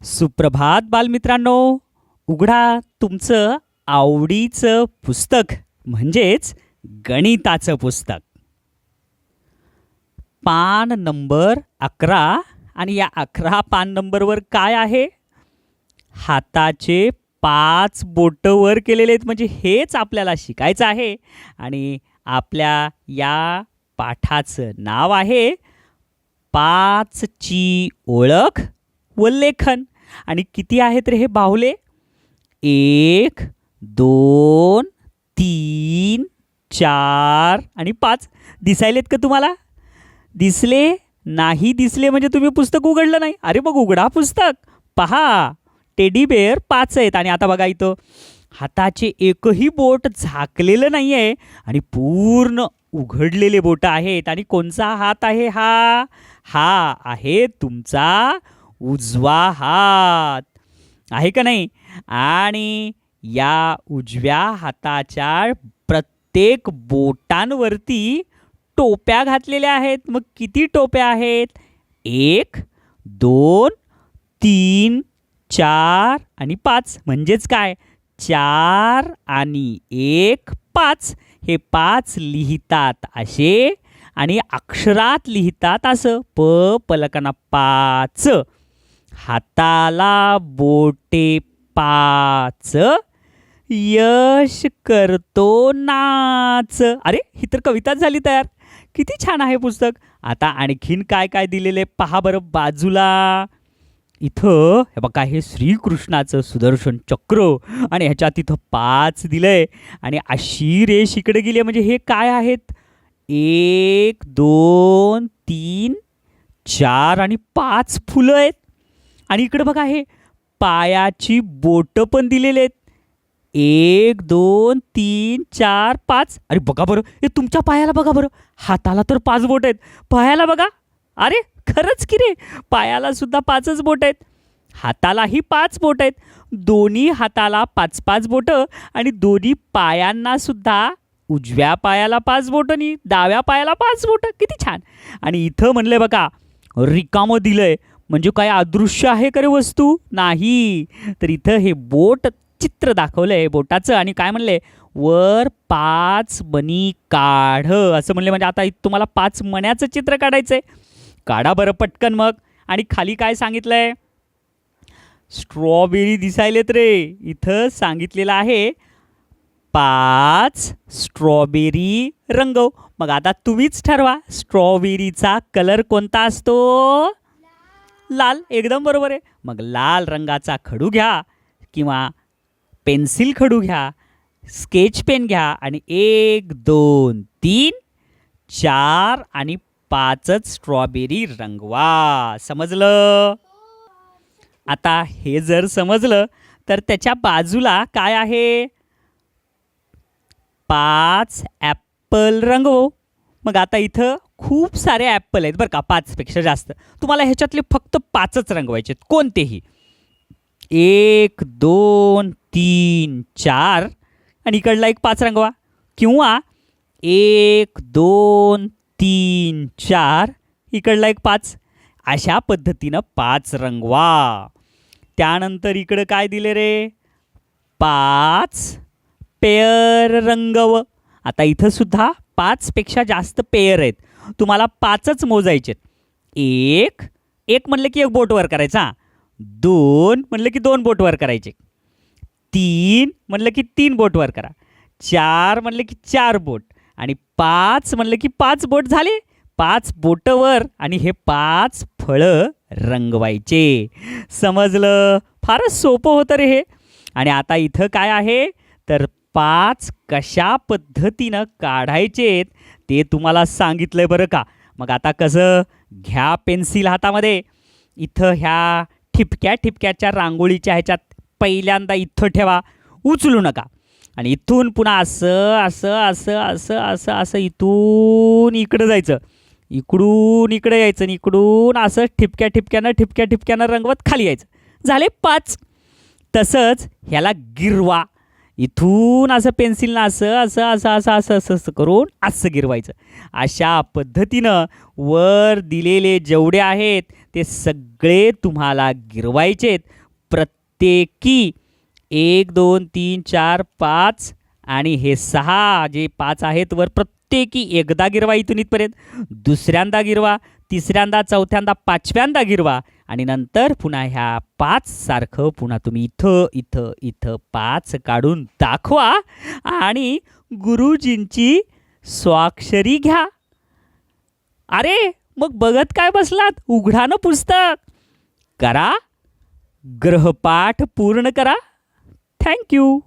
सुप्रभात बालमित्रांनो. उघडा तुमचं आवडीचं पुस्तक म्हणजेच गणिताचं पुस्तक. पान नंबर अकरा आणि या अकरा पान नंबरवर काय आहे? हाताचे पाच बोटं वर केलेले आहेत म्हणजे हेच आपल्याला शिकायचं आहे. आणि आपल्या या पाठाचं नाव आहे पाचची ओळख व लेखन आणि किती आहेत रे हे बाहुले? एक दोन तीन चार आणि पाच. दिसायलेत का तुम्हाला? दिसले? नाही दिसले म्हणजे तुम्ही पुस्तक उघडलं नाही. अरे बघ उघडा पुस्तक. पहा टेडी बेअर पाच आहेत. आणि आता बघा इथं. हाताचे एकही बोट झाकलेलं नाही आहे आणि पूर्ण उघडलेले बोट आहेत. आणि कोणचा हात आहे हा? हा आहे तुमचा उजवा हात आहे का नाही? आणि या उजव्या हाताच्या प्रत्येक बोटांवरती टोप्या घातलेल्या आहेत. मग किती टोप्या आहेत? एक दोन तीन चार आणि पाच. म्हणजेच काय? चार आणि एक पाच. हे पाच लिहितात असे आणि अक्षरात लिहितात असं. प पलकना पाच. हाताला बोटे पाच यश करतो नाच. अरे ही तर कविताच झाली तयार. किती छान आहे पुस्तक. आता आणखीन काय काय दिलेलं आहे? पहा बरं बाजूला. इथं हे बघा हे श्रीकृष्णाचं सुदर्शन चक्र. आणि ह्याच्यात तिथं पाच दिलंय. आणि अशी रेष इकडे गेली म्हणजे हे काय आहेत? एक दोन तीन चार आणि पाच फुलं आहेत. आणि इकडं बघा हे पायाची बोटं पण दिलेले आहेत. एक दोन तीन चार पाच. अरे बघा बरं हे तुमच्या पायाला बघा बरं. हाताला तर पाच बोट आहेत. पायाला बघा. अरे खरंच की रे. पायाला सुद्धा पाचच बोट आहेत. हातालाही पाच बोट आहेत. दोन्ही हाताला पाच पाच बोटं आणि दोन्ही पायांना सुद्धा उजव्या पायाला पाच बोटं आणि डाव्या पायाला पाच बोटं. किती छान. आणि इथं म्हणलं बघा रिकामं दिलं आहे म्हणजे काय अदृश्य आहे का रे वस्तू? नाही. तर इथं हे बोट चित्र दाखवलंय बोटाचं. आणि काय म्हणलंय वर पाच मणी काढ. असं म्हणले म्हणजे आता तुम्हाला पाच मण्याचं चित्र काढायचं आहे काढा बरं पटकन मग. आणि खाली काय सांगितलं आहे स्ट्रॉबेरी दिसायलेत रे. इथं सांगितलेलं आहे पाच स्ट्रॉबेरी रंगव. मग आता तुम्हीच ठरवा स्ट्रॉबेरीचा कलर कोणता असतो? लाल एकदम बरोबर आहे. मग लाल रंगाचा खडू घ्या किंवा पेन्सिल खडू घ्या स्केच पेन घ्या आणि एक दोन तीन चार आणि पाचच स्ट्रॉबेरी रंगवा. समजलं? आता हे जर समजलं तर त्याच्या बाजूला काय आहे? पाच ॲप्पल रंगवो. मग आता इथं खूप सारे ॲपल आहेत बरं का पाचपेक्षा जास्त. तुम्हाला ह्याच्यातले फक्त पाचच रंगवायचे आहेत. कोणतेही? एक दोन तीन चार. आणि इकडला एक पाच रंगवा किंवा एक दोन तीन चार. इकडला एक पाच. अशा पद्धतीनं पाच रंगवा त्यानंतर इकडं काय दिले रे? पाच पेयर रंगव आता इथं सुद्धा पाचपेक्षा जास्त पेयर आहेत. तुम्हाला पाचच मोजायचे एक एक म्हणलं की एक बोट वर करायचा दोन म्हणलं की दोन बोट वर करायचे. तीन म्हणलं की तीन बोट वर करा. चार म्हणलं की चार बोट. आणि पाच म्हणलं की पाच बोट झाले. पाच बोटवर आणि हे पाच फळं रंगवायचे. समजलं? फारच सोपं होतं रे हे. आणि आता इथं काय आहे? तर पाच कशा पद्धतीनं काढायचेत ते तुम्हाला सांगितलं आहे बरं का. मग आता कसं घ्या पेन्सिल हातामध्ये. इथं ह्या ठिपक्या ठिपक्याच्या रांगोळीच्या ह्याच्यात पहिल्यांदा इथं ठेवा. उचलू नका. आणि इथून पुन्हा असं असं असं असं असं असं इथून इकडं जायचं. इकडून इकडे यायचं आणि इकडून असं ठिपक्या ठिपक्यानं ठिपक्या ठिपक्यानं रंगवत खाली यायचं. झाले पाच. तसंच ह्याला गिरवा. इथून असं पेन्सिलनं असं असं असं असं असं असं असं करून असं गिरवायचं. अशा पद्धतीनं वर दिलेले जेवढे आहेत ते सगळे तुम्हाला गिरवायचेत. प्रत्येकी एक दोन तीन चार पाच आणि हे सहा जे पाच आहेत वर प्रत्येकी एकदा गिरवा इथून इथपर्यंत. दुसऱ्यांदा गिरवा तिसऱ्यांदा चौथ्यांदा पाचव्यांदा गिरवा. आणि नंतर पुन्हा ह्या पाच सारखं पुन्हा तुम्ही इथं इथं इथं पाच काढून दाखवा. आणि गुरुजींची स्वाक्षरी घ्या. अरे मग बघत काय बसलात? उघडा ना पुस्तक. करा. ग्रहपाठ पूर्ण करा. थँक्यू